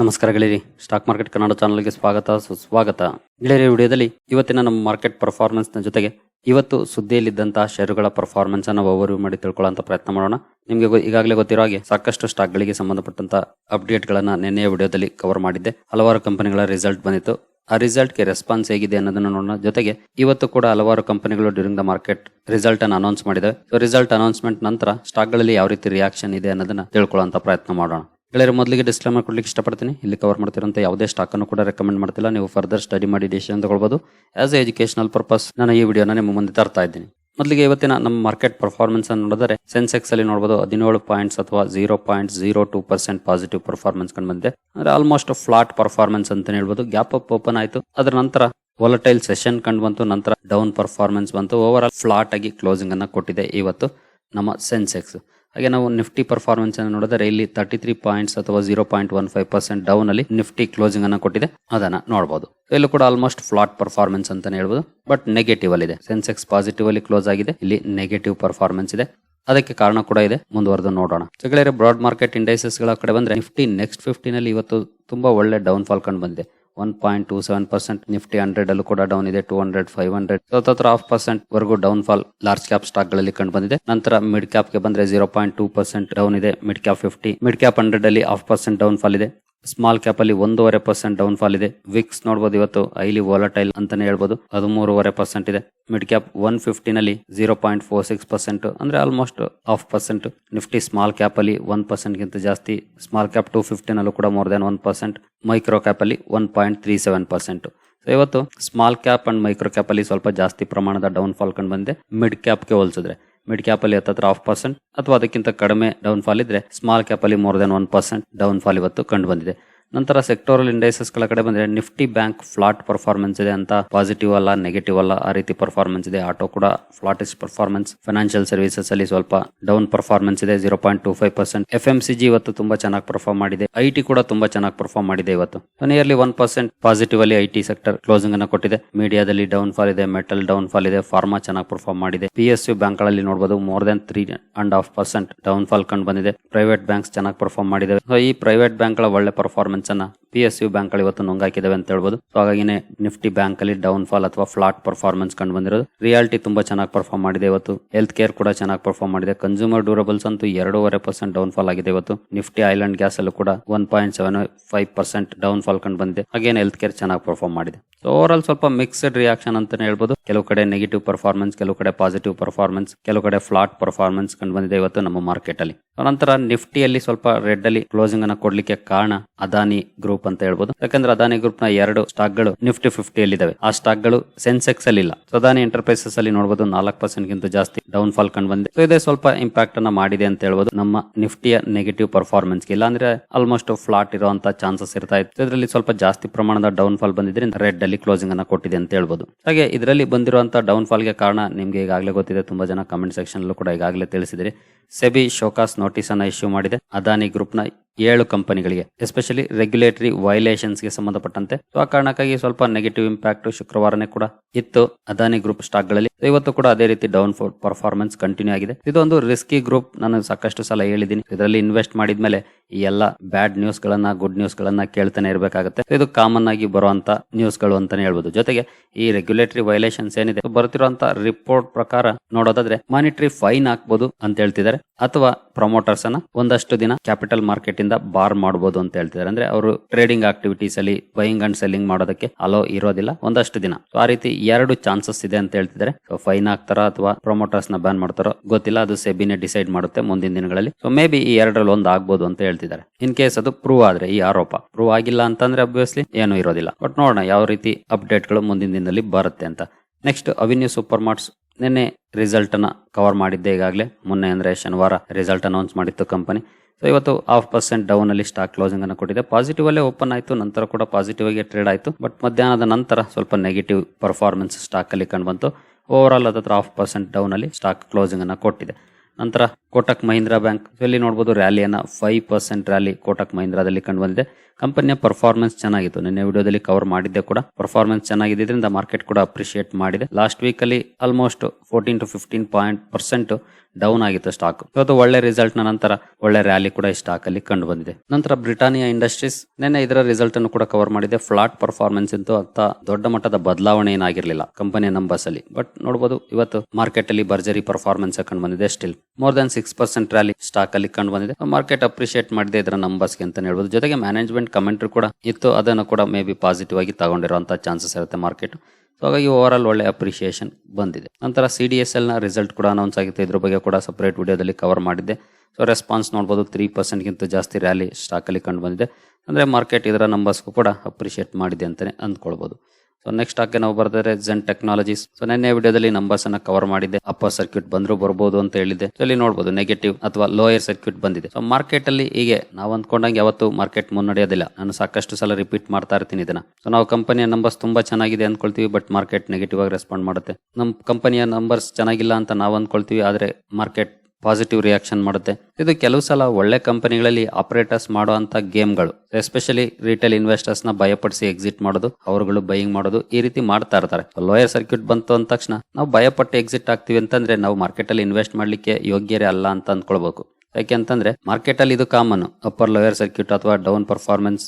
ನಮಸ್ಕಾರ ಗೆಳೆಯರಿ. Stock market Kannada ಚಾನಲ್ಗೆ ಸ್ವಾಗತ, ಸುಸ್ವಾಗತ. ಗೆಳೆಯರಿ ವಿಡಿಯೋದಲ್ಲಿ ಇವತ್ತಿನ ನಮ್ಮ ಮಾರ್ಕೆಟ್ ಪರ್ಫಾರ್ಮೆನ್ಸ್ನ ಜೊತೆಗೆ ಇವತ್ತು ಸುದ್ದಿಯಲ್ಲಿದ್ದಂತಹ ಷೇರುಗಳ ಪರ್ಫಾರ್ಮೆನ್ಸ್ ಅನ್ನು ಓವರ್ವ್ಯೂ ಮಾಡಿ ತಿಳ್ಕೊಳ್ಳೋ ಪ್ರಯತ್ನ ಮಾಡೋಣ. ನಿಮಗೆ ಈಗಾಗಲೇ ಗೊತ್ತಿರೋ ಹಾಗೆ ಸಾಕಷ್ಟು ಸ್ಟಾಕ್ಗಳಿಗೆ ಸಂಬಂಧಪಟ್ಟಂತಹ ಅಪ್ಡೇಟ್ಗಳನ್ನು ಅಪ್ಡೇಟ್ ಗಳನ್ನ ನಿನ್ನೆಯ ವಿಡಿಯೋದಲ್ಲಿ ಕವರ್ ಮಾಡಿದ್ದೆ. ಹಲವಾರು ಕಂಪನಿಗಳ ರಿಸಲ್ಟ್ ಬಂದಿತ್ತು. ಆ ರಿಸಲ್ಟ್ಗೆ ರೆಸ್ಪಾನ್ಸ್ ಹೇಗಿದೆ ಅನ್ನೋದನ್ನು ನೋಡೋಣ. ಜೊತೆಗೆ ಇವತ್ತು ಕೂಡ ಹಲವಾರು ಕಂಪನಿಗಳು ಡ್ಯೂರಿಂಗ್ ದ ಮಾರ್ಕೆಟ್ ರಿಸಲ್ಟ್ ಅನ್ನು ಅನೌನ್ಸ್ ಮಾಡಿದೆ ಸೊ ರಿಸಲ್ಟ್ ಅನೌನ್ಸ್ಮೆಂಟ್ ನಂತರ ಸ್ಟಾಕ್ಗಳಲ್ಲಿ ಯಾವ ರೀತಿ ರಿಯಾಕ್ಷನ್ ಇದೆ ಅನ್ನೋದನ್ನ ತಿಳ್ಕೊಳ್ಳುವಂತ ಪ್ರಯತ್ನ ಮಾಡೋಣ. ಗೆಳೆಯರು, ಮೊದಲಿಗೆ ಡಿಸ್ಕ್ಲೇಮರ್ ಕೊಡ್ಲಿಕ್ಕೆ ಇಷ್ಟಪಡ್ತೀನಿ. ಇಲ್ಲಿ ಕವರ್ ಮಾಡ್ತಿರೋಂಥ ಯಾವುದೇ ಸ್ಟಾಕ್ ಅನ್ನು ಕೂಡ ರೆಕಮೆಂಡ್ ಮಾಡ್ತಿಲ್ಲ. ನೀವು ಫರ್ದರ್ ಸ್ಟಡಿ ಮಾಡಿ ಡಿಸಿಷನ್ ತಗೊಳ್ಬೋದು. ಆಸ್ ಎ ಎಜುಕೇಶನಲ್ ಪರ್ಪಸ್ ನಾನು ಈ ವಿಡಿಯೋನ ನಿಮ್ಮ ಮುಂದೆ ತರ್ತಾ ಇದ್ದೀನಿ. ಮೊದಲಿಗೆ ಇವತ್ತಿನ ನಮ್ಮ ಮಾರ್ಕೆಟ್ ಪರ್ಫಾರ್ಮೆನ್ಸ್ ಅನ್ನು ನೋಡಿದ್ರೆ ಸೆನ್ಸೆಕ್ಸ್ ಅಲ್ಲಿ ನೋಡಬಹುದು ಹದಿನೇಳು ಪಾಯಿಂಟ್ಸ್ ಅಥವಾ zero point zero two percent positive performance ಕಂಡು ಬಂದಿದೆ ಅಂದ್ರೆ ಆಲ್ಮೋಸ್ಟ್ ಫ್ಲಾಟ್ ಪರ್ಫಾರ್ಮೆನ್ಸ್ ಅಂತ ಹೇಳ್ಬೋದು. ಗ್ಯಾಪ್ ಅಪ್ ಓಪನ್ ಆಯಿತು. ಅದರ ನಂತರ ವಾಲಟೈಲ್ ಸೆಷನ್ ಕಂಡು ಬಂತು ನಂತರ ಡೌನ್ ಪರ್ಫಾರ್ಮೆನ್ಸ್ ಬಂತು. ಓವರ್ ಆಲ್ ಫ್ಲಾಟ್ ಆಗಿ ಕ್ಲೋಸಿಂಗ್ ಅನ್ನ ಕೊಟ್ಟಿದೆ ಇವತ್ತು ನಮ್ಮ ಸೆನ್ಸೆಕ್ಸ್ ಹಾಗೆ ನಾವು ನಿಫ್ಟಿ ಪರ್ಫಾರ್ಮೆನ್ಸ್ ಅನ್ನು ನೋಡಿದ್ರೆ ಇಲ್ಲಿ ತರ್ಟಿ ತ್ರೀ ಪಾಯಿಂಟ್ಸ್ ಅಥವಾ zero point one five percent down ಅಲ್ಲಿ ನಿಫ್ಟಿ ಕ್ಲೋಸಿಂಗ್ ಅನ್ನು ಕೊಟ್ಟಿದೆ. ಅದನ್ನ ನೋಡಬಹುದು ಇಲ್ಲೂ ಕೂಡ ಆಲ್ಮೋಸ್ಟ್ ಫ್ಲಾಟ್ ಪರ್ಫಾರ್ಮೆನ್ಸ್ ಅಂತಾನೆ ಹೇಳ್ಬೋದು. ಬಟ್ ನೆಗೆಟಿವ್ ಅಲ್ಲಿ ಇದೆ. ಸೆನ್ಸೆಕ್ಸ್ ಪಾಸಿಟಿವ್ ಅಲ್ಲಿ ಕ್ಲೋಸ್ ಆಗಿದೆ. ಇಲ್ಲಿ ನೆಗೆಟಿವ್ ಪರ್ಫಾರ್ಮೆನ್ಸ್ ಇದೆ. ಅದಕ್ಕೆ ಕಾರಣ ಕೂಡ ಇದೆ. ಮುಂದುವರೆದು ನೋಡೋಣ. ಗೆಳೆಯರೆ ಬ್ರಾಡ್ ಮಾರ್ಕೆಟ್ ಇಂಡೈಸಸ್ಗಳ ಕಡೆ ಬಂದ್ರೆ ನಿಫ್ಟಿ ನೆಕ್ಸ್ಟ್ ಫಿಫ್ಟಿನಲ್ಲಿ ಇವತ್ತು ತುಂಬಾ ಒಳ್ಳೆ ಡೌನ್ ಫಾಲ್ ಕಂಡು ಬಂದಿದೆ. One point two seven percent Nifty hundred ಅಲ್ಲೂ ಕೂಡ ಡೌನ್ ಇದೆ ಟೂ ಹಂಡ್ರೆಡ್ ಫೈವ್ ಹಂಡ್ರೆಡ್ ಹತ್ರ ಹಾಫ್ ಪರ್ಸೆಂಟ್ ವರೆಗೂ ಡೌನ್ ಫಾಲ್ ಲಾರ್ಜ್ ಕ್ಯಾಪ್ ಸ್ಟಾಕ್ಗಳಲ್ಲಿ ಕಂಡು ಬಂದಿದೆ. ನಂತರ ಮಿಡ್ ಕ್ಯಾಪ್ಗೆ ಬಂದ್ರೆ zero point two percent down ಇದೆ mid cap fifty mid cap hundred ಅಲ್ಲಿ ಹಾಫ್ ಪರ್ಸೆಂಟ್ ಡೌನ್ ಫಾಲ್ ಇದೆ. ಸ್ಮಾಲ್ ಕ್ಯಾಪ್ ಅಲ್ಲಿ ಒಂದೂವರೆ ಪರ್ಸೆಂಟ್ ಡೌನ್ ಫಾಲ್ ಇದೆ. ವಿಕ್ಸ್ ನೋಡಬಹುದು ಇವತ್ತು ಐಲಿ ವಾಲಟೈಲ್ ಅಂತಾನೆ ಹೇಳ್ಬೋದು. ಹದಿಮೂರುವರೆ ಪರ್ಸೆಂಟ್ ಇದೆ. Mid cap one ಫಿಫ್ಟಿನಲ್ಲಿ zero point four six percent ಅಂದ್ರೆ almost half percent Nifty small cap ಅಲ್ಲಿ ಒನ್ ಪರ್ಸೆಂಟ್ ಗಿಂತ ಜಾಸ್ತಿ. ಸ್ಮಾಲ್ ಕ್ಯಾಪ್ ಟೂ ಫಿಫ್ಟಿನಲ್ಲೂ ಕೂಡ more than one percent micro cap ಅಲ್ಲಿ one point three seven percent so ಇವತ್ತು small cap and micro cap ಅಲ್ಲಿ ಸ್ವಲ್ಪ ಜಾಸ್ತಿ ಪ್ರಮಾಣದ ಡೌನ್ ಫಾಲ್ ಕಂಡು ಬಂದಿದೆ. ಮಿಡ್ ಕ್ಯಾಪ್ಗೆ ಹೋಲಿಸಿದ್ರೆ. ಮಿಡ್ ಕ್ಯಾಪ್ ಅಲ್ಲಿ ಹತ್ತತ್ರ ಹಾಫ್ ಪರ್ಸೆಂಟ್ ಅಥವಾ ಅದಕ್ಕಿಂತ ಕಡಿಮೆ ಡೌನ್ ಫಾಲ್ ಇದ್ರೆ ಸ್ಮಾಲ್ ಕ್ಯಾಪ್ ಅಲ್ಲಿ more than one percent downfall ಇವತ್ತು ಕಂಡು ಬಂದಿದೆ. ನಂತರ ಸೆಕ್ಟೋರಲ್ ಇಂಡೈಸಸ್ಗಳ ಕಡೆ ಬಂದ್ರೆ ನಿಫ್ಟಿ ಬ್ಯಾಂಕ್ ಫ್ಲಾಟ್ ಪರ್ಫಾರ್ಮೆನ್ಸ್ ಇದೆ ಅಂತ ಪಾಸಿಟಿವ್ ಅಲ್ಲ ನೆಗೆಟಿವ್ ಅಲ್ಲ, ಆ ರೀತಿ ಪರ್ಫಾರ್ಮೆನ್ಸ್ ಇದೆ. ಆಟೋ ಕೂಡ ಫ್ಲಾಟಿಸ್ಟ್ ಪರ್ಫಾರ್ಮೆನ್ಸ್ ಫೈನಾನ್ಷಿಯಲ್ ಸರ್ವಿಸಸ್ ಅಲ್ಲಿ ಸ್ವಲ್ಪ ಡೌನ್ ಪರ್ಫಾರ್ಮೆನ್ಸ್ ಇದೆ zero point two five percent F M C G ಇವತ್ತು ತುಂಬಾ ಚೆನ್ನಾಗಿ ಪರ್ಫಾರ್ಮ್ ಮಾಡಿದೆ. ಐ ಟಿ ಕೂಡ ತುಂಬಾ ಚೆನ್ನಾಗಿ ಪರ್ಫಾರ್ಮ್ ಮಾಡಿದೆ ಇವತ್ತು. ನಿಯರ್ಲಿ ಒನ್ ಪರ್ಸೆಂಟ್ ಪಾಸಿಟಿವ್ ಅಲ್ಲಿ ಐ ಟಿ ಸೆಕ್ಟರ್ ಕ್ಲೋಸಿಂಗ್ ಅನ್ನು ಕೊಟ್ಟಿದೆ. ಮೀಡಿಯಾದಲ್ಲಿ ಡೌನ್ ಫಾಲ್ ಇದೆ ಮೆಟಲ್ ಡೌನ್ ಫಾಲ್ ಇದೆ ಫಾರ್ಮಾ ಚೆನ್ನಾಗಿ ಪರ್ಫಾರ್ಮ್ ಮಾಡಿದೆ. ಪಿ ಎಸ್ ಯು ಬ್ಯಾಂಕ್ಗಳಲ್ಲಿ ನೋಡಬಹುದು more than three and half percent downfall ಕಂಡು ಬಂದಿದೆ. ಪ್ರೈವೇಟ್ ಬ್ಯಾಂಕ್ಸ್ ಚೆನ್ನಾಗಿ ಪರ್ಫಾರ್ಮ್ ಮಾಡಿದೆ. ಈ ಪ್ರೈವೇಟ್ ಬ್ಯಾಂಕ್ಗಳ ಒಳ್ಳೆ ಪರ್ಫಾರ್ಮೆನ್ಸ್ ಅನ್ನ ಪಿ ಎಸ್ ಯು ಬ್ಯಾಂಕ್ಗಳು ಇವತ್ತು ನುಂಗಾಕಿದಾವೆ ಅಂತ ಹೇಳ್ಬೋದು. ಸೊ ಹಾಗಾಗಿನೇ ನಿಫ್ಟಿ ಬ್ಯಾಂಕ್ ಅಲ್ಲಿ ಡೌನ್ ಫಾಲ್ ಅಥವಾ ಫ್ಲಾಟ್ ಪರ್ಫಾರ್ಮೆನ್ಸ್ ಕಂಡು ಬಂದಿರೋದು. ರಿಯಾಲಿಟಿ ತುಂಬಾ ಚೆನ್ನಾಗಿ ಪರ್ಫಾರ್ಮ್ ಮಾಡಿದೆ ಇವತ್ತು. ಹೆಲ್ತ್ ಕೇರ್ ಕೂಡ ಚೆನ್ನಾಗಿ ಪರ್ಫಾರ್ಮ್ ಮಾಡಿದೆ. ಕನ್ಸ್ಯೂಮರ್ ಡ್ಯೂರಬಲ್ಸ್ ಅಂತೂ ಎರಡೂವರೆ ಪರ್ಸೆಂಟ್ ಡೌನ್ ಫಾಲ್ ಆಗಿದೆ ಇವತ್ತು. ನಿಫ್ಟಿ ಐಲ್ಯಾಂಡ್ ಗ್ಯಾಸ್ ಅಲ್ಲೂ ಕೂಡ one point seven five percent downfall ಕಂಡು ಬಂದಿದೆ. ಹಾಗೇನೆ ಹೆಲ್ತ್ ಕೇರ್ ಚೆನ್ನಾಗಿ ಪರ್ಫಾರ್ಮ್ ಮಾಡಿದೆ. ಸೊ ಓವರ್ ಆಲ್ ಸ್ವಲ್ಪ ಮಿಕ್ಸ್ಡ್ ರಿಯಾಕ್ಷನ್ ಅಂತಾನೆ ಹೇಳ್ಬೋದು. ಕೆಲವು ಕಡೆ ನೆಗೆಟಿವ್ ಪರ್ಫಾರ್ಮೆನ್ಸ್ ಕೆಲವು ಕಡೆ ಪಾಸಿಟಿವ್ ಪರ್ಫಾರ್ಮೆನ್ಸ್ ಕೆಲವು ಕಡೆ ಫ್ಲಾಟ್ ಪರ್ಫಾರ್ಮೆನ್ಸ್ ಕಂಡು ಬಂದಿದೆ ಇವತ್ತು ನಮ್ಮ ಮಾರ್ಕೆಟ್ ಅಲ್ಲಿ. ನಂತರ ನಿಫ್ಟಿಯಲ್ಲಿ ಸ್ವಲ್ಪ ರೆಡ್ ಅಲ್ಲಿ ಕ್ಲೋಸಿಂಗ್ ಅನ್ನ ಕೊಡ್ಲಿಕ್ಕೆ ಕಾರಣ ಅದಾನಿ ಗ್ರೂಪ್ ಅಂತ ಹೇಳ್ಬೋದು. ಯಾಕಂದ್ರೆ ಅದಾನಿ ಗ್ರೂಪ್ನ ಎರಡು ಸ್ಟಾಕ್ಗಳು ನಿಫ್ಟಿ ಅಲ್ಲಿ ಇದಾವೆ ಆ ಸ್ಟಾಕ್ಗಳು ಸೆನ್ಸೆಕ್ಸ್ ಅಲ್ಲಿ ಇಲ್ಲ. ಅದಾನಿ ಎಂಟರ್ಪ್ರೈಸಸ್ ಅಲ್ಲಿ ನೋಡಬಹುದು ನಾಲ್ಕು ಪರ್ಸೆಂಟ್ ಗಿಂತ ಜಾಸ್ತಿ ಡೌನ್ ಫಾಲ್ ಕಂಡು ಬಂದಿದೆ. ಸೊ ಇದೇ ಸ್ವಲ್ಪ ಇಂಪ್ಯಾಕ್ಟ್ ಅನ್ನ ಮಾಡಿದೆ ಅಂತ ಹೇಳ್ಬೋದು. ನಮ್ಮ ನಿಫ್ಟಿಯ ನೆಗೆಟಿವ್ ಪರ್ಫಾರ್ಮೆನ್ಸ್ ಇಲ್ಲ ಅಂದ್ರೆ ಆಲ್ಮೋಸ್ಟ್ ಫ್ಲಾಟ್ ಇರುವಂತ ಚಾನ್ಸಸ್ ಇರ್ತಾ ಇತ್ತು. ಇದರಲ್ಲಿ ಸ್ವಲ್ಪ ಜಾಸ್ತಿ ಪ್ರಮಾಣದ ಡೌನ್ ಫಾಲ್ ಬಂದಿದ್ರೆ ರೆಡ್ ಅಲ್ಲಿ ಕ್ಲೋಸಿಂಗ್ ಅನ್ನ ಕೊಟ್ಟಿದೆ ಅಂತ ಹೇಳ್ಬೋದು. ಹಾಗೆ ಇದರಲ್ಲಿ ಬಂದಿರುವಂತ ಡೌನ್ ಫಾಲ್ಗೆ ಕಾರಣ ನಿಮ್ಗೆ ಈಗಾಗಲೇ ಗೊತ್ತಿದೆ. ತುಂಬಾ ಜನ ಕಮೆಂಟ್ ಸೆಕ್ಷನ್ ಕೂಡ ಈಗಾಗಲೇ ತಿಳಿಸಿದ್ರಿ. ಸೆಬಿ ಶೋಕಾಸ್ ನೋಟಿಸ್ ಅನ್ನ ಇಶ್ಯೂ ಮಾಡಿದೆ. ಅದಾನಿ ಗ್ರೂಪ್ನ ಏಳು ಕಂಪನಿಗಳಿಗೆ ಎಸ್ಪೆಷಲಿ ರೆಗ್ಯುಲೇಟರಿ ವೈಲೇಷನ್ಸ್ಗೆ ಸಂಬಂಧಪಟ್ಟಂತೆ. ಸೊ ಆ ಕಾರಣಕ್ಕಾಗಿ ಸ್ವಲ್ಪ ನೆಗೆಟಿವ್ ಇಂಪ್ಯಾಕ್ಟ್ ಶುಕ್ರವಾರನೇ ಕೂಡ ಇತ್ತು ಅದಾನಿ ಗ್ರೂಪ್ ಸ್ಟಾಕ್ಗಳಲ್ಲಿ. ಇವತ್ತು ಕೂಡ ಅದೇ ರೀತಿ ಡೌನ್ ಫೋರ್ ಪರ್ಫಾರ್ಮೆನ್ಸ್ ಕಂಟಿನ್ಯೂ ಆಗಿದೆ. ಇದೊಂದು ರಿಸ್ಕಿ ಗ್ರೂಪ್ ನಾನು ಸಾಕಷ್ಟು ಸಲ ಹೇಳಿದ್ದೀನಿ. ಇದರಲ್ಲಿ ಇನ್ವೆಸ್ಟ್ ಮಾಡಿದ್ಮೇಲೆ ಈ ಎಲ್ಲ ಬ್ಯಾಡ್ ನ್ಯೂಸ್ ಗಳನ್ನ ಗುಡ್ ನ್ಯೂಸ್ ಗಳನ್ನ ಕೇಳ್ತಾನೆ ಇರಬೇಕಾಗುತ್ತೆ. ಇದು ಕಾಮನ್ ಆಗಿ ಬರುವಂತ ನ್ಯೂಸ್ಗಳು ಅಂತಾನೆ ಹೇಳ್ಬೋದು. ಜೊತೆಗೆ ಈ ರೆಗ್ಯುಲೇಟರಿ ವೈಲೇಷನ್ಸ್ ಏನಿದೆ ಬರ್ತಿರುವಂತ ರಿಪೋರ್ಟ್ ಪ್ರಕಾರ ನೋಡೋದಾದ್ರೆ ಮಾನಿಟರಿ ಫೈನ್ ಹಾಕ್ಬೋದು ಅಂತ ಹೇಳ್ತಿದ್ದಾರೆ. ಅಥವಾ ಪ್ರಮೋಟರ್ಸ್ ಅನ್ನ ಒಂದಷ್ಟು ದಿನ ಕ್ಯಾಪಿಟಲ್ ಮಾರ್ಕೆಟ್ ಇಂದ ಬಾರ್ ಮಾಡಬಹುದು ಅಂತ ಹೇಳ್ತಿದ್ದಾರೆ ಅಂದ್ರೆ ಅವರು ಟ್ರೇಡಿಂಗ್ ಆಕ್ಟಿವಿಟೀಸ್ ಅಲ್ಲಿ ಬೈಯಿಂಗ್ ಅಂಡ್ ಸೆಲ್ಲಿಂಗ್ ಮಾಡೋದಕ್ಕೆ ಅಲೋ ಇರೋದಿಲ್ಲ. ಒಂದಷ್ಟು ದಿನ. ಆ ರೀತಿ ಎರಡು ಚಾನ್ಸಸ್ ಇದೆ ಅಂತ ಹೇಳ್ತಿದ್ದಾರೆ ಫೈನ್ ಹಾಕ್ತಾರ ಅಥವಾ ಪ್ರೊಮೋಟರ್ಸ್ನ ಬ್ಯಾನ್ ಮಾಡ್ತಾರೋ ಗೊತ್ತಿಲ್ಲ. ಅದು ಸೆಬಿನೇ ಡಿಸೈಡ್ ಮಾಡುತ್ತೆ ಮುಂದಿನ ದಿನಗಳಲ್ಲಿ. ಸೊ ಮೇ ಬಿ ಈ ಎರಡರಲ್ಲಿ ಒಂದು ಆಗ್ಬೋದು ಅಂತ ಹೇಳ್ತಿದ್ದಾರೆ ಇನ್ ಕೇಸ್ ಅದು ಪ್ರೂವ್ ಆದ್ರೆ, ಈ ಆರೋಪ. ಪ್ರೂವ್ ಆಗಿಲ್ಲ ಅಂತಂದ್ರೆ ಅಬ್ವಿಯಸ್ಲಿ ಏನು ಇರೋದಿಲ್ಲ. ಬಟ್ ನೋಡೋಣ ಯಾವ ರೀತಿ ಅಪ್ಡೇಟ್ಗಳು ಮುಂದಿನ ದಿನದಲ್ಲಿ ಬರುತ್ತೆ ಅಂತ. ನೆಕ್ಸ್ಟ್ ಅವಿನ್ಯೂ ಸೂಪರ್ ಮಾರ್ಟ್ಸ್ ನಿನ್ನೆ ರಿಸಲ್ಟ್ ಅನ್ನ ಕವರ್ ಮಾಡಿದ್ದೆ ಈಗಾಗಲೇ. ಮೊನ್ನೆ ಅಂದ್ರೆ ಶನಿವಾರ ರಿಸಲ್ಟ್ ಅನೌನ್ಸ್ ಮಾಡಿತ್ತು ಕಂಪನಿ ಸೊ ಇವತ್ತು ಹಾಫ್ ಪರ್ಸೆಂಟ್ ಡೌನ್ ಅಲ್ಲಿ ಸ್ಟಾಕ್ ಕ್ಲೋಸಿಂಗ್ ಅನ್ನು ಕೊಟ್ಟಿದೆ. ಪಾಸಿಟಿವ್ ಅಲ್ಲೇ ಓಪನ್ ಆಯಿತು, ನಂತರ ಕೂಡ ಪಾಸಿಟಿವ್ ಆಗಿ ಟ್ರೇಡ್ ಆಯಿತು. ಬಟ್ ಮಧ್ಯಾಹ್ನದ ನಂತರ ಸ್ವಲ್ಪ ನೆಗೆಟಿವ್ ಪರ್ಫಾರ್ಮೆನ್ಸ್ ಸ್ಟಾಕ್ ಅಲ್ಲಿ ಕಂಡು ಬಂತು. ಓವರ್ ಆಲ್ ಅದ್ರ ಹಾಫ್ ಪರ್ಸೆಂಟ್ ಡೌನ್ ಅಲ್ಲಿ ಸ್ಟಾಕ್ ಕ್ಲೋಸಿಂಗ್ ಅನ್ನು ಕೊಟ್ಟಿದೆ. ನಂತರ ಕೋಟಕ್ ಮಹೀಂದ್ರಾ ಬ್ಯಾಂಕ್. ಇಲ್ಲಿ ನೋಡಬಹುದು ರ್ಯಾಲಿಯನ್ನ ಫೈವ್ ಪರ್ಸೆಂಟ್ ರ್ಯಾಲಿ ಕೋಟಕ್ ಮಹೀಂದ್ರಾದಲ್ಲಿ ಕಂಡು ಬಂದಿದೆ ಕಂಪನಿಯ ಪರ್ಫಾರ್ಮೆನ್ಸ್ ಚೆನ್ನಾಗಿತ್ತು. ನಿನ್ನೆ ವಿಡಿಯೋದಲ್ಲಿ ಕವರ್ ಮಾಡಿದ್ದೆ ಕೂಡ. ಪರ್ಫಾರ್ಮೆನ್ಸ್ ಚೆನ್ನಾಗಿದ್ದರಿಂದ ಮಾರ್ಕೆಟ್ ಕೂಡ ಅಪ್ರಿಶಿಯೇಟ್ ಮಾಡಿದೆ. ಲಾಸ್ಟ್ ವೀಕ್ ಅಲ್ಲಿ almost fourteen to fifteen point percent down ಆಗಿತ್ತು ಸ್ಟಾಕ್ ಇವತ್ತು ಒಳ್ಳೆ ರಿಸಲ್ಟ್ನ ನಂತರ ಒಳ್ಳೆ ರ್ಯಾಲಿ ಕೂಡ ಈ ಸ್ಟಾಕ್ ಅಲ್ಲಿ ಕಂಡು ಬಂದಿದೆ ನಂತರ ಬ್ರಿಟಾನಿಯಾ ಇಂಡಸ್ಟ್ರೀಸ್ ನಿನ್ನೆ ಇದರ ರಿಸಲ್ಟ್ ಅನ್ನು ಕೂಡ ಕವರ್ ಮಾಡಿದೆ. ಫ್ಲಾಟ್ ಪರ್ಫಾರ್ಮೆನ್ಸ್ ಅಂತೂ ಅಂತ ದೊಡ್ಡ ಮಟ್ಟದ ಬದಲಾವಣೆ ಏನಾಗಿರ್ಲಿಲ್ಲ ಕಂಪನಿಯ ನಂಬರ್ಸ್ ಅಲ್ಲಿ. ಬಟ್ ನೋಡಬಹುದು ಇವತ್ತು ಮಾರ್ಕೆಟ್ ಅಲ್ಲಿ ಭರ್ಜರಿ ಪರ್ಫಾರ್ಮೆನ್ಸ್ ಕಂಡು ಬಂದಿದೆ still more than six percent rally stock ಅಲ್ಲಿ ಕಂಡು ಬಂದಿದೆ. ಮಾರ್ಕೆಟ್ ಅಪ್ರಿಶಿಯೇಟ್ ಮಾಡಿದೆ ಇದರ ನಂಬರ್ಸ್ ಅಂತ ಹೇಳ್ಬೋದು. ಜೊತೆಗೆ ಮ್ಯಾನೇಜ್ಮೆಂಟ್ ಕಮೆಂಟ್ರಿ ಕೂಡ ಇತ್ತು. ಅದನ್ನು ಕೂಡ ಮೇ ಬಿ ಪಾಸಿಟಿವ್ ಆಗಿ ತಗೊಂಡಿರುವಂತಹ ಚಾನ್ಸಸ್ ಇರುತ್ತೆ ಮಾರ್ಕೆಟ್ ಸೊ ಹಾಗಾಗಿ ಓವರ್ ಆಲ್ ಒಳ್ಳೆ ಅಪ್ರಿಶಿಯೇಷನ್ ಬಂದಿದೆ. ನಂತರ ಸಿ ಡಿ ಎಸ್ ಎಲ್ನ ರಿಸಲ್ಟ್ ಕೂಡ ಅನೌನ್ಸ್ ಆಗಿತ್ತು. ಇದ್ರ ಬಗ್ಗೆ ಕೂಡ ಸಪರೇಟ್ ವಿಡಿಯೋದಲ್ಲಿ ಕವರ್ ಮಾಡಿದ್ದೆ. ಸೊ ರೆಸ್ಪಾನ್ಸ್ ನೋಡ್ಬೋದು ತ್ರೀ ಪರ್ಸೆಂಟ್ಗಿಂತ ಜಾಸ್ತಿ ರ್ಯಾಲಿ ಸ್ಟಾಕಲ್ಲಿ ಕಂಡು ಬಂದಿದೆ. ಅಂದ್ರೆ ಮಾರ್ಕೆಟ್ ಇದರ ನಂಬರ್ಸ್ ಕೂಡ ಅಪ್ರಿಷಿಯೇಟ್ ಮಾಡಿದೆ ಅಂತಾನೆ ಅಂದ್ಕೊಳ್ಬೋದು. ಸೊ ನೆಕ್ಸ್ಟ್ ಸ್ಟಾಕ್ಗೆ ನಾವು ಬರ್ತಾರೆ ಜೆನ್ ಟೆಕ್ನಾಲಜೀಸ್ ಸೊ ನಿನ್ನೆ ವಿಡಿಯೋದಲ್ಲಿ ನಂಬರ್ಸ್ ಅನ್ನ ಕವರ್ ಮಾಡಿದೆ ಅಪ್ಪ ಸರ್ಕ್ಯೂಟ್ ಬಂದ್ರು ಬರ್ಬೋದು ಅಂತ ಹೇಳಿದೆ ಸೊ ಇಲ್ಲಿ ನೋಡಬಹುದು ನೆಗೆಟಿವ್ ಅಥವಾ ಲೋಯರ್ ಸರ್ಕ್ಯೂಟ್ ಬಂದಿದೆ. ಸೊ ಮಾರ್ಕೆಟ್ ಅಲ್ಲಿ ಹೀಗೆ ನಾವು ಅಂದ್ಕೊಂಡಂಗೆ ಯಾವತ್ತು ಮಾರ್ಕೆಟ್ ಮುನ್ನಡೆಯೋದಿಲ್ಲ ನಾನು ಸಾಕಷ್ಟು ಸಲ ರಿಪೀಟ್ ಮಾಡ್ತಾ ಇರ್ತೀನಿ ಇದನ್ನ. ಸೊ ನಾವು ಕಂಪನಿಯ ನಂಬರ್ಸ್ ತುಂಬಾ ಚೆನ್ನಾಗಿದೆ ಅಂದ್ಕೊಳ್ತೀವಿ ಬಟ್ ಮಾರ್ಕೆಟ್ ನೆಗೆಟಿವ್ ಆಗಿ ರೆಸ್ಪಾಂಡ್ ಮಾಡುತ್ತೆ. ನಮ್ಮ ಕಂಪನಿಯ ನಂಬರ್ಸ್ ಚೆನ್ನಾಗಿಲ್ಲ ಅಂತ ನಾವು ಅಂದ್ಕೊಳ್ತೀವಿ, ಆದ್ರೆ ಮಾರ್ಕೆಟ್ ಪಾಸಿಟಿವ್ ರಿಯಾಕ್ಷನ್ ಮಾಡುತ್ತೆ. ಇದು ಕೆಲವು ಸಲ ಒಳ್ಳೆ ಕಂಪನಿಗಳಲ್ಲಿ ಆಪರೇಟರ್ಸ್ ಮಾಡುವಂತ ಗೇಮ್ಗಳು. ಎಸ್ಪೆಷಲಿ ರಿಟೇಲ್ ಇನ್ವೆಸ್ಟರ್ಸ್ನ ಭಯಪಡಿಸಿ ಎಕ್ಸಿಟ್ ಮಾಡೋದು, ಅವರುಗಳು ಬೈಯಿಂಗ್ ಮಾಡೋದು ಈ ರೀತಿ ಮಾಡ್ತಾ ಇರ್ತಾರೆ. ಲೋಯರ್ ಸರ್ಕ್ಯೂಟ್ ಬಂತು ಅಂದ ತಕ್ಷಣ ನಾವು ಭಯಪಟ್ಟು ಎಕ್ಸಿಟ್ ಆಗ್ತೀವಿ ಅಂತಂದ್ರೆ ನಾವು ಮಾರ್ಕೆಟ್ ಅಲ್ಲಿ ಇನ್ವೆಸ್ಟ್ ಮಾಡ್ಲಿಕ್ಕೆ ಯೋಗ್ಯರೇ ಅಲ್ಲ ಅಂತ ಅಂದ್ಕೊಳ್ಬೇಕು. ಯಾಕೆ ಅಂತಂದ್ರೆ ಮಾರ್ಕೆಟ್ ಅಲ್ಲಿ ಇದು ಕಾಮನ್ ಅಪ್ಪರ್ ಲೋಯರ್ ಸರ್ಕ್ಯೂಟ್ ಅಥವಾ ಡೌನ್ ಪರ್ಫಾರ್ಮೆನ್ಸ್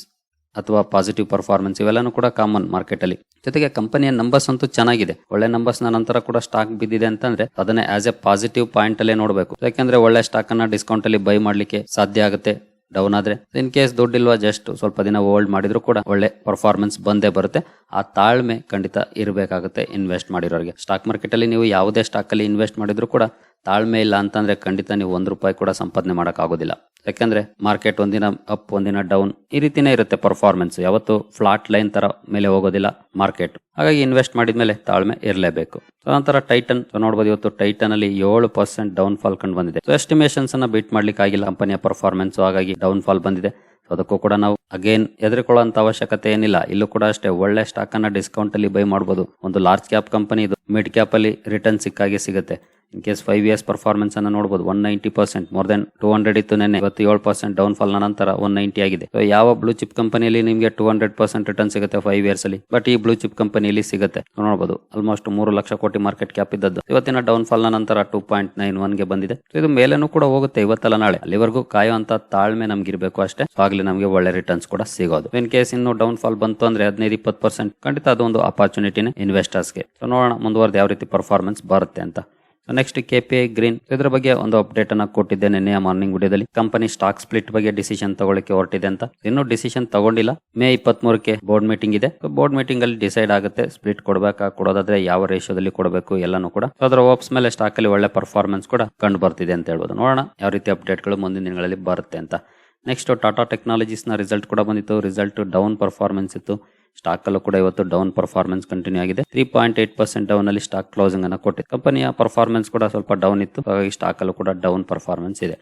ಅಥವಾ ಪಾಸಿಟಿವ್ ಪರ್ಫಾರ್ಮೆನ್ಸ್ ಇವೆಲ್ಲನೂ ಕೂಡ ಕಾಮನ್ ಮಾರ್ಕೆಟ್ ಅಲ್ಲಿ. ಜೊತೆಗೆ ಕಂಪನಿಯ ನಂಬರ್ಸ್ ಅಂತೂ ಚೆನ್ನಾಗಿದೆ. ಒಳ್ಳೆ ನಂಬರ್ಸ್ನ ನಂತರ ಕೂಡ ಸ್ಟಾಕ್ ಬಿದ್ದಿದೆ ಅಂತಂದ್ರೆ ಅದನ್ನೇ ಆಸ್ ಎ ಪಾಸಿಟಿವ್ ಪಾಯಿಂಟ್ ಅಲ್ಲೇ ನೋಡಬೇಕು. ಯಾಕಂದ್ರೆ ಒಳ್ಳೆ ಸ್ಟಾಕ್ ಅನ್ನ ಡಿಸ್ಕೌಂಟ್ ಅಲ್ಲಿ ಬೈ ಮಾಡ್ಲಿಕ್ಕೆ ಸಾಧ್ಯ ಆಗುತ್ತೆ ಡೌನ್ ಆದ್ರೆ. ಇನ್ ಕೇಸ್ ದುಡ್ಡಿಲ್ವಾ ಜಸ್ಟ್ ಸ್ವಲ್ಪ ದಿನ ಹೋಲ್ಡ್ ಮಾಡಿದ್ರು ಕೂಡ ಒಳ್ಳೆ ಪರ್ಫಾರ್ಮೆನ್ಸ್ ಬಂದೇ ಬರುತ್ತೆ. ಆ ತಾಳ್ಮೆ ಖಂಡಿತ ಇರಬೇಕಾಗುತ್ತೆ ಇನ್ವೆಸ್ಟ್ ಮಾಡಿರೋರಿಗೆ. ಸ್ಟಾಕ್ ಮಾರ್ಕೆಟ್ ಅಲ್ಲಿ ನೀವು ಯಾವುದೇ ಸ್ಟಾಕ್ ಅಲ್ಲಿ ಇನ್ವೆಸ್ಟ್ ಮಾಡಿದ್ರು ಕೂಡ ತಾಳ್ಮೆ ಇಲ್ಲ ಅಂತಂದ್ರೆ ಖಂಡಿತ ನೀವು ಒಂದು ರೂಪಾಯಿ ಕೂಡ ಸಂಪಾದನೆ ಮಾಡೋಕ್ಕಾಗೋದಿಲ್ಲ ಯಾಕಂದ್ರೆ ಮಾರ್ಕೆಟ್ ಒಂದಿನ ಅಪ್ ಒಂದಿನ ಡೌನ್ ಈ ರೀತಿನೇ ಇರುತ್ತೆ ಪರ್ಫಾರ್ಮೆನ್ಸ್ ಯಾವತ್ತು ಫ್ಲಾಟ್ ಲೈನ್ ತರ ಮೇಲೆ ಹೋಗೋದಿಲ್ಲ ಮಾರ್ಕೆಟ್ ಹಾಗಾಗಿ ಇನ್ವೆಸ್ಟ್ ಮಾಡಿದ್ಮೇಲೆ ತಾಳ್ಮೆ ಇರಲೇಬೇಕು. ನಂತರ ಟೈಟನ್ ನೋಡಬಹುದು ಇವತ್ತು ಟೈಟನ್ ಅಲ್ಲಿ ಏಳು ಪರ್ಸೆಂಟ್ ಡೌನ್ ಫಾಲ್ ಕಂಡು ಬಂದಿದೆ. ಸೊ ಎಸ್ಟಿಮೇಷನ್ಸ್ ಅನ್ನ ಬೀಟ್ ಮಾಡ್ಲಿಕ್ಕೆ ಆಗಿಲ್ಲ ಕಂಪನಿಯ ಪರ್ಫಾರ್ಮೆನ್ಸ್ ಹಾಗಾಗಿ ಡೌನ್ ಫಾಲ್ ಬಂದಿದೆ ಅದಕ್ಕೂ ಕೂಡ ನಾವು ಅಗೇನ್ ಎದುರುಕೊಳ್ಳುವಂತ ಅವಶ್ಯಕತೆ ಏನಿಲ್ಲ. ಇಲ್ಲೂ ಕೂಡ ಅಷ್ಟೇ ಒಳ್ಳೆ ಸ್ಟಾಕ್ ಅನ್ನ ಡಿಸ್ಕೌಂಟ್ ಅಲ್ಲಿ ಬೈ ಮಾಡಬಹುದು ಒಂದು ಲಾರ್ಜ್ ಕ್ಯಾಪ್ ಕಂಪನಿ ಇದು ಮಿಡ್ ಕ್ಯಾಪ್ ಅಲ್ಲಿ ರಿಟರ್ನ್ ಸಿಕ್ಕಾಗಿ ಸಿಗುತ್ತೆ. In case five years performance ಅನ್ನ ನೋಡಬಹುದು one ninety percent more than two hundred ಇತ್ತು ನೆನ್ನೆ. ಇವತ್ತು ಏಳು ಪರ್ಸೆಂಟ್ ಡೌನ್ ಫಾಲ್ ನಂತರ ಒನ್ ನೈಂಟಿ ಆಗಿದೆ. ಸೊ ಯಾವ ಬ್ಲೂ ಚಿಪ್ ಕಂಪನಿಯಲ್ಲಿ ನಿಮಗೆ ಟೂ ಹಂಡ್ರೆಡ್ ಪರ್ಸೆಂಟ್ ರಿಟರ್ನ್ ಸಿಗುತ್ತೆ ಫೈವ್ ಇಯರ್ಸ್ ಅಲ್ಲಿ? ಬಟ್ ಈ ಬ್ಲೂ ಚಿಪ್ ಕಂಪನಿಯಲ್ಲಿ ಸಿಗುತ್ತೆ. ನೋಡಬಹುದು ಆಲ್ಮೋಸ್ಟ್ ಮೂರು ಲಕ್ಷ ಕೋಟಿ ಮಾರ್ಕೆಟ್ ಕ್ಯಾಪ್ ಇದ್ದದ್ದು. ಇವತ್ತಿನ ಡೌನ್ ಫಾಲ್ ನಂತರ ಟೂ ಪಾಯಿಂಟ್ ನೈನ್ ಒನ್ಗೆ ಬಂದಿದೆ. ಇದು ಮೇಲೆನೂ ಕೂಡ ಹೋಗುತ್ತೆ ಇವತ್ತಲ್ಲ ನಾಳೆ. ಅಲ್ಲಿವರೆಗೂ ಕಾಯುವಂತ ತಾಳ್ಮೆ ನಮ್ಗೆ ಇರಬೇಕು ಅಷ್ಟೇ ಆಗ್ಲಿ ನಮಗೆ ಒಳ್ಳೆ ರಿಟರ್ನ್ಸ್ ಕೂಡ ಸಿಗೋದು. ಇನ್ ಕೇಸ್ ಇನ್ನು ಡೌನ್ ಫಾಲ್ ಬಂತು ಅಂದ್ರೆ ಹದಿನೈದು ಇಪ್ಪತ್ತು ಪರ್ಸೆಂಟ್ ಖಂಡಿತ ಅದೊಂದು ಅಪಾರ್ಚುನಿಟಿನೇ ಇನ್ವೆಸ್ಟರ್ಸ್ಗೆ ಸೊ ನೋಡೋಣ ಮುಂದುವರೆದು ಯಾವ ರೀತಿ ಪರ್ಫಾರ್ಮೆನ್ಸ್ ಬರುತ್ತೆ ಅಂತ. Next K P I green ಇದರ ಬಗ್ಗೆ ಒಂದು ಅಪ್ಡೇಟ್ ಅನ್ನ ಕೊಟ್ಟಿದ್ದೆ ನಿನ್ನೆ ಮಾರ್ನಿಂಗ್ ವಿಡಿಯೋದಲ್ಲಿ. ಕಂಪನಿ ಸ್ಟಾಕ್ ಸ್ಪ್ಲಿಟ್ ಬಗ್ಗೆ ಡಿಸಿಷನ್ ತಗೊಳ್ಳಕ್ಕೆ ಹೊರಟಿದೆ ಅಂತ. ಇನ್ನೂ ಡಿಸಿಷನ್ ತಗೊಂಡಿಲ್ಲ. ಮೇ ಇಪ್ಪತ್ತ್ ಮೂರಕ್ಕೆ ಬೋರ್ಡ್ ಮೀಟಿಂಗ್ ಇದೆ ಬೋರ್ಡ್ ಮೀಟಿಂಗ್ ಅಲ್ಲಿ ಡಿಸೈಡ್ ಆಗುತ್ತೆ. ಸ್ಪ್ಲಿಟ್ ಕೊಡಬೇಕಾ, ಕೊಡೋದಾದ್ರೆ ಯಾವ ರೇಷಿಯೋದಲ್ಲಿ ಕೊಡಬೇಕು ಎಲ್ಲಾನು ಕೂಡ. ಅದರ ಓಪ್ಸ್ ಮೇಲೆ ಸ್ಟಾಕ್ ಅಲ್ಲಿ ಒಳ್ಳೆ ಪರ್ಫಾರ್ಮೆನ್ಸ್ ಕೂಡ ಕಂಡು ಬರ್ತಿದೆ ಅಂತ ಹೇಳ್ಬೋದು. ನೋಡೋಣ ಯಾವ ರೀತಿ ಅಪ್ಡೇಟ್ಗಳು ಮುಂದಿನ ದಿನಗಳಲ್ಲಿ ಬರುತ್ತೆ ಅಂತ. ನೆಕ್ಸ್ಟ್ ಟಾಟಾ ಟೆಕ್ನಾಲಜೀಸ್ನ ರಿಸಲ್ಟ್ ಕೂಡ ಬಂದಿತ್ತು. ರಿಸಲ್ಟ್ ಡೌನ್ ಪರ್ಫಾರ್ಮೆನ್ಸ್ ಇತ್ತು. ಸ್ಟಾಕ್ ಅಲ್ಲೂ ಕೂಡ ಇವತ್ತು ಡೌನ್ ಪರ್ಫಾರ್ಮೆನ್ಸ್ ಕಂಟಿನ್ಯೂ ಆಗಿದೆ. Three point eight percent down ಅಲ್ಲಿ ಸ್ಟಾಕ್ ಕ್ಲೋಸಿಂಗ್ ಅನ್ನ ಕೊಟ್ಟಿದೆ ಕಂಪನಿಯ ಪರ್ಫಾರ್ಮೆನ್ಸ್ ಕೂಡ ಸ್ವಲ್ಪ ಡೌನ್ ಇತ್ತು. ಹಾಗಾಗಿ ಸ್ಟಾಕ್ ಅಲ್ಲೂ ಕೂಡ ಡೌನ್ ಪರ್ಫಾರ್ಮೆನ್ಸ್ ಇದೆ.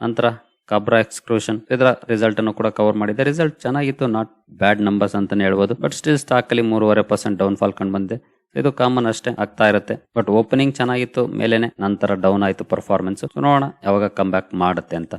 ನಂತರ ಕಬ್ರಾ ಎಕ್ಸ್ಕ್ರೂಷನ್ ಇದರ ರಿಸಲ್ಟ್ ಅನ್ನು ಕೂಡ ಕವರ್ ಮಾಡಿದೆ. ರಿಸಲ್ಟ್ ಚೆನ್ನಾಗಿತ್ತು. ನಾಟ್ ಬ್ಯಾಡ್ ನಂಬರ್ಸ್ ಅಂತಾನೆ ಹೇಳ್ಬೋದು. ಬಟ್ ಸ್ಟಿಲ್ ಸ್ಟಾಕ್ ಅಲ್ಲಿ ಮೂರುವರೆ ಪರ್ಸೆಂಟ್ ಡೌನ್ ಫಾಲ್ ಕಂಡು ಬಂದಿದೆ. ಇದು ಕಾಮನ್ ಅಷ್ಟೇ ಆಗ್ತಾ ಇರುತ್ತೆ. ಬಟ್ ಓಪನಿಂಗ್ ಚೆನ್ನಾಗಿತ್ತು. ಮೇಲೆನೆ ನಂತರ ಡೌನ್ ಆಯಿತು ಪರ್ಫಾರ್ಮೆನ್ಸ್ ನೋಡೋಣ ಯಾವಾಗ ಕಮ್ ಬ್ಯಾಕ್ ಮಾಡುತ್ತೆ ಅಂತ.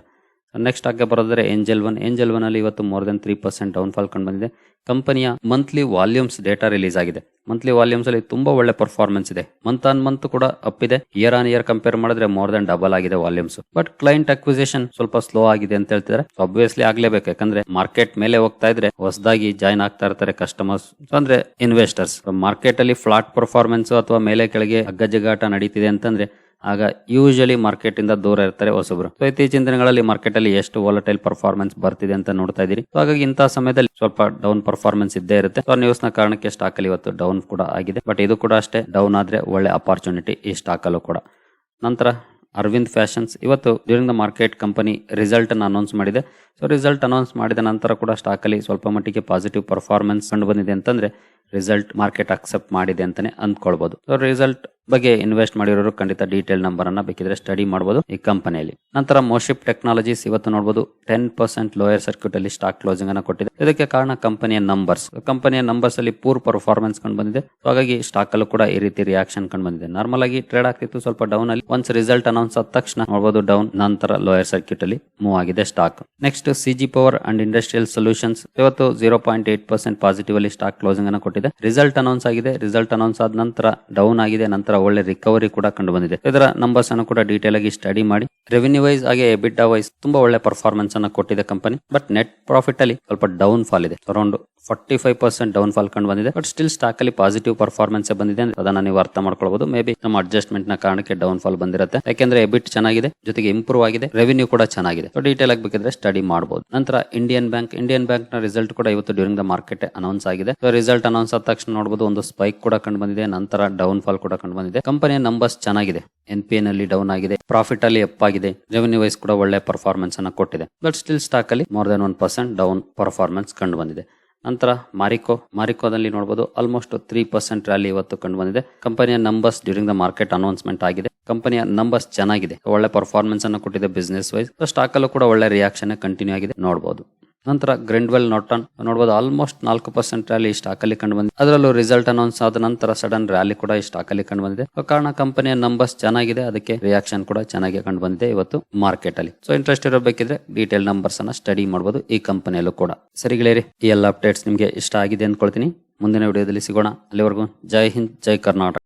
ನೆಕ್ಸ್ಟ್ ಆಗಿ ಬರೋದ್ರೆ ಏಂಜಲ್ ಒನ್ ಏಂಜಲ್ ಒನ್ ಅಲ್ಲಿ ಇವತ್ತು more than three percent downfall ಕಂಡು ಬಂದಿದೆ. ಕಂಪನಿಯ ಮಂತ್ಲಿ ವಾಲ್ಯೂಮ್ಸ್ ಡೇಟಾ ರಿಲೀಸ್ ಆಗಿದೆ. ಮಂತ್ಲಿ ವಾಲ್ಯೂಮ್ಸ್ ಅಲ್ಲಿ ತುಂಬಾ ಒಳ್ಳೆ ಪರ್ಫಾರ್ಮೆನ್ಸ್ ಇದೆ. ಮಂತ್ ಆನ್ ಮಂತ್ ಕೂಡ ಅಪ್ ಇದೆ. ಇಯರ್ ಆನ್ ಇಯರ್ ಕಂಪೇರ್ ಮಾಡಿದ್ರೆ ಮೋರ್ ದನ್ ಡಬಲ್ ಆಗಿದೆ ವಾಲ್ಯೂಮ್ಸ್ ಬಟ್ ಕ್ಲೈಂಟ್ ಅಕ್ವಿಸೇಷನ್ ಸ್ವಲ್ಪ ಸ್ಲೋ ಆಗಿದೆ ಅಂತ ಹೇಳ್ತಿದ್ದಾರೆ. ಅಬ್ವಿಯಸ್ಲಿ ಆಗ್ಲೇಬೇಕು. ಯಾಕಂದ್ರೆ ಮಾರ್ಕೆಟ್ ಮೇಲೆ ಹೋಗ್ತಾ ಇದ್ರೆ ಹೊಸದಾಗಿ ಜಾಯ್ನ್ ಆಗ್ತಾ ಇರ್ತಾರೆ ಕಸ್ಟಮರ್ಸ್ ಅಂದ್ರೆ ಇನ್ವೆಸ್ಟರ್ಸ್ ಮಾರ್ಕೆಟ್ ಅಲ್ಲಿ ಫ್ಲಾಟ್ ಪರ್ಫಾರ್ಮೆನ್ಸ್ ಅಥವಾ ಮೇಲೆ ಕೆಳಗೆ ಅಗ್ಗಜಗಾಟ ನಡೀತಿದೆ ಅಂತಂದ್ರೆ ಆಗ ಯೂಶಲಿ ಮಾರ್ಕೆಟ್ ಇಂದ ದೂರ ಇರ್ತಾರೆ ಹೊಸಬ್ರು. ಸೊ ಇತ್ತೀಚಿನ ದಿನಗಳಲ್ಲಿ ಮಾರ್ಕೆಟ್ ಅಲ್ಲಿ ಎಷ್ಟು ವಾಲಟೈಲ್ ಪರ್ಫಾರ್ಮೆನ್ಸ್ ಬರ್ತಿದೆ ಅಂತ ನೋಡ್ತಾ ಇದೀರಿ ಸೊ ಹಾಗಾಗಿ ಇಂತಹ ಸಮಯದಲ್ಲಿ ಸ್ವಲ್ಪ ಡೌನ್ ಪರ್ಫಾರ್ಮೆನ್ಸ್ ಇದ್ದೇ ಇರುತ್ತೆ. ಸೊ ನ್ಯೂಸ್ನ ಕಾರಣಕ್ಕೆ ಸ್ಟಾಕ್ ಅಲ್ಲಿ ಇವತ್ತು ಡೌನ್ ಕೂಡ ಆಗಿದೆ. ಬಟ್ ಇದು ಕೂಡ ಅಷ್ಟೇ ಡೌನ್ ಆದ್ರೆ ಒಳ್ಳೆ ಅಪಾರ್ಚುನಿಟಿ ಈ ಸ್ಟಾಕ್ ಅಲ್ಲೂ ಕೂಡ. ನಂತರ ಅರವಿಂದ್ ಫ್ಯಾಷನ್ಸ್ ಇವತ್ತು during the market company result ಅನ್ನು ಅನೌನ್ಸ್ ಮಾಡಿದೆ. ಸೊ ರಿಸಲ್ಟ್ ಅನೌನ್ಸ್ ಮಾಡಿದ ನಂತರ ಕೂಡ ಸ್ಟಾಕ್ ಅಲ್ಲಿ ಸ್ವಲ್ಪ ಮಟ್ಟಿಗೆ ಪಾಸಿಟಿವ್ ಪರ್ಫಾರ್ಮೆನ್ಸ್ ಕಂಡು ಬಂದಿದೆ ಅಂತಂದ್ರೆ ರಿಸಲ್ಟ್ ಮಾರ್ಕೆಟ್ ಅಕ್ಸೆಪ್ಟ್ ಮಾಡಿದೆ ಅಂತಾನೆ ಅಂದ್ಕೊಳ್ಬಹುದು ರಿಸಲ್ಟ್ ಬಗ್ಗೆ ಇನ್ವೆಸ್ಟ್ ಮಾಡಿರೋರು ಖಂಡಿತ ಡೀಟೇಲ್ ನಂಬರ್ ಅನ್ನ ಬೇಕಿದ್ರೆ ಸ್ಟಡಿ ಮಾಡಬಹುದು ಈ ಕಂಪನಿಯಲ್ಲಿ ನಂತರ ಮೋಶಿಪ್ ಟೆಕ್ನಾಲಜೀಸ್ ಇವತ್ತು ನೋಡಬಹುದು ಟೆನ್ ಪರ್ಸೆಂಟ್ ಲೋಯರ್ ಸರ್ಕ್ಯೂಟ್ ಅಲ್ಲಿ ಸ್ಟಾಕ್ ಕ್ಲೋಸಿಂಗ್ ಅನ್ನ ಕೊಟ್ಟಿದೆ. ಇದಕ್ಕೆ ಕಾರಣ ಕಂಪನಿಯ ನಂಬರ್ಸ್ ಕಂಪನಿಯ ನಂಬರ್ಸ್ ಅಲ್ಲಿ ಪೂರ್ ಪರ್ಫಾರ್ಮೆನ್ಸ್ ಕಂಡು ಬಂದಿದೆ. ಹಾಗಾಗಿ ಸ್ಟಾಕ್ ಅಲ್ಲೂ ಕೂಡ ಈ ರೀತಿ ರಿಯಾಕ್ಷನ್ ಕಂಡು ಬಂದಿದೆ. ನಾರ್ಮಲ್ ಆಗಿ ಟ್ರೇಡ್ ಆಗ್ತಿತ್ತು ಸ್ವಲ್ಪ ಡೌನ್ ಅಲ್ಲಿ. ಒನ್ಸ್ ರಿಸಲ್ಟ್ ಅನೌನ್ಸ್ ಆದ ತಕ್ಷಣ ನೋಡಬಹುದು ಡೌನ್ ನಂತರ ಲೋಯರ್ ಸರ್ಕ್ಯೂಟ್ ಅಲ್ಲಿ ಮೂವ್ ಆಗಿದೆ stock next CG power and industrial solutions ಇವತ್ತು zero point eight percent positive ಅಲ್ಲಿ ಸ್ಟಾಕ್ ಕ್ಲೋಸಿಂಗ್ ಅನ್ನು ಕೊಟ್ಟಿದೆ ರಿಸಲ್ಟ್ ಅನೌನ್ಸ್ ಆಗಿದೆ. ರಿಸಲ್ಟ್ ಅನೌನ್ಸ್ ಆದ ನಂತರ ಡೌನ್ ಆಗಿದೆ. ನಂತರ ಒಳ್ಳೆ ರಿಕವರಿ ಕೂಡ ಕಂಡು ಬಂದಿದೆ ಇದರ ನಂಬರ್ಸ್ ಅನ್ನು ಕೂಡ ಡೀಟೇಲ್ ಆಗಿ ಸ್ಟಡಿ ಮಾಡಿ. ರೆವಿನ್ಯೂ ವೈಸ್ ಹಾಗೆ ಬಿಡ್ ವೈಸ್ ತುಂಬಾ ಒಳ್ಳೆ ಪರ್ಫಾರ್ಮೆನ್ಸ್ ಅನ್ನು ಕೊಟ್ಟಿದೆ ಕಂಪನಿ ಬಟ್ ನೆಟ್ ಪ್ರಾಫಿಟ್ ಅಲ್ಲಿ ಸ್ವಲ್ಪ ಡೌನ್ ಫಾಲ್ ಇದೆ. Around forty five percent downfall ಕಂಡು ಬಂದಿದೆ ಬಟ್ ಸ್ಟಿಲ್ ಸ್ಟಾಕ್ ಅಲ್ಲಿ ಪಾಸಿಟಿವ್ ಪರ್ಫಾರ್ಮೆನ್ಸ್ ಬಂದಿದೆ ಅದನ್ನ ನೀವು ಅರ್ಥ ಮಾಡ್ಕೊಳ್ಬಹುದು ಮೇ ಬಿ ನಮ್ಮ ಅಡ್ಜಸ್ಟ್ಮೆಂಟ್ನ ಕಾರಣಕ್ಕೆ ಡೌನ್ ಫಾಲ್ ಬಂದಿರುತ್ತೆ. ಯಾಕೆಂದ್ರೆ ಎಬಿಟ್ ಚೆನ್ನಾಗಿದೆ. ಜೊತೆಗೆ ಇಂಪ್ರೂವ್ ಆಗಿದೆ. ರೆವಿನ್ಯೂ ಕೂಡ ಚೆನ್ನಾಗಿದೆ. ಸೊ ಡೀಟೇಲ್ ಆಗಿ ಬೇಕಿದ್ರೆ ಸ್ಟಡಿ ಮಾಡಬಹುದು ನಂತರ ಇಂಡಿಯನ್ ಬ್ಯಾಂಕ್ ಇಂಡಿಯನ್ ಬ್ಯಾಂಕ್ನ ರಿಸಲ್ಟ್ ಕೂಡ ಇವತ್ತು ಡ್ಯೂರಿಂಗ್ ದ ಮಾರ್ಕೆಟ್ ಅನೌನ್ಸ್ ಆಗಿದೆ. ರಿಸಲ್ಟ್ ಅನೌನ್ಸ್ ಆದ ತಕ್ಷಣ ನೋಡಬಹುದು ಒಂದು ಸ್ಪೈಕ್ ಕೂಡ ಕಂಡು ಬಂದಿದೆ, ನಂತರ ಡೌನ್ ಫಾಲ್ ಕೂಡ ಕಂಡು ಬಂದಿದೆ. ಕಂಪನಿಯ ನಂಬರ್ಸ್ ಚೆನ್ನಾಗಿದೆ, ಎನ್ ಪಿ ಎನ್ ಅಲ್ಲಿ ಡೌನ್ ಆಗಿದೆ, ಪ್ರಾಫಿಟ್ ಅಲ್ಲಿ ಅಪ್ ಆಗಿದೆ, ರೆವೆನ್ಯೂ ವೈಸ್ ಕೂಡ ಒಳ್ಳೆ ಪರ್ಫಾರ್ಮೆನ್ಸ್ ಅನ್ನ ಕೊಟ್ಟಿದೆ. ಬಟ್ ಸ್ಟಿಲ್ ಸ್ಟಾಕ್ ಅಲ್ಲಿ more than one percent down performance ಕಂಡು ಬಂದಿದೆ. ನಂತರ ಮಾರಿಕೋ, ಮಾರಿಕೋದಲ್ಲಿ ನೋಡಬಹುದು ಆಲ್ಮೋಸ್ಟ್ ತ್ರೀ ಪರ್ಸೆಂಟ್ ರ್ಯಾಲಿ ಇವತ್ತು ಕಂಡು ಬಂದಿದೆ. ಕಂಪನಿಯ numbers during the market announcement ಆಗಿದೆ. ಕಂಪನಿಯ ನಂಬರ್ಸ್ ಚೆನ್ನಾಗಿದೆ, ಒಳ್ಳೆ ಪರ್ಫಾರ್ಮೆನ್ಸ್ ಅನ್ನು ಕೊಟ್ಟಿದೆ ಬಿಸ್ನೆಸ್ ವೈಸ್ ಸ್ಟಾಕ್ ಅಲ್ಲೂ ಕೂಡ ಒಳ್ಳೆ ರಿಯಾಕ್ಷನ್ ಕಂಟಿನ್ಯೂ ಆಗಿದೆ ನೋಡಬಹುದು ನಂತರ ಗ್ರೆಂಡ್ವೆಲ್ ನಾಟನ್ ನೋಡಬಹುದು ಆಲ್ಮೋಸ್ಟ್ ನಾಲ್ಕು ಪರ್ಸೆಂಟ್ ರ್ಯಾಲಿ ಸ್ಟಾಕ್ ಅಲ್ಲಿ ಕಂಡು ಬಂದಿದೆ. ಅದರಲ್ಲೂ ರಿಸಲ್ಟ್ ಅನೌನ್ಸ್ ಆದ ನಂತರ ಸಡನ್ ರ್ಯಾಲಿ ಕೂಡ ಈ ಸ್ಟಾಕ್ ಅಲ್ಲಿ ಕಂಡು ಬಂದಿದೆ. ಕಾರಣ ಕಂಪನಿಯ ನಂಬರ್ಸ್ ಚೆನ್ನಾಗಿದೆ, ಅದಕ್ಕೆ ರಿಯಾಕ್ಷನ್ ಕೂಡ ಚೆನ್ನಾಗಿ ಕಂಡು ಬಂದಿದೆ ಇವತ್ತು ಮಾರ್ಕೆಟ್ ಅಲ್ಲಿ. ಸೊ ಇಂಟ್ರೆಸ್ಟ್ ಇರಬೇಕಿದ್ರೆ ಡೀಟೇಲ್ ನಂಬರ್ಸ್ ಅನ್ನ ಸ್ಟಡಿ ಮಾಡಬಹುದು ಈ ಕಂಪನಿಯಲ್ಲೂ ಕೂಡ. ಸರಿಗಳೇರಿ ಈ ಎಲ್ಲ ಅಪ್ಡೇಟ್ಸ್ ನಿಮಗೆ ಇಷ್ಟ ಆಗಿದೆ ಅಂದ್ಕೊಳ್ತೀನಿ. ಮುಂದಿನ ವಿಡಿಯೋದಲ್ಲಿ ಸಿಗೋಣ. ಅಲ್ಲಿವರೆಗೂ ಜೈ ಹಿಂದ್, ಜೈ ಕರ್ನಾಟಕ.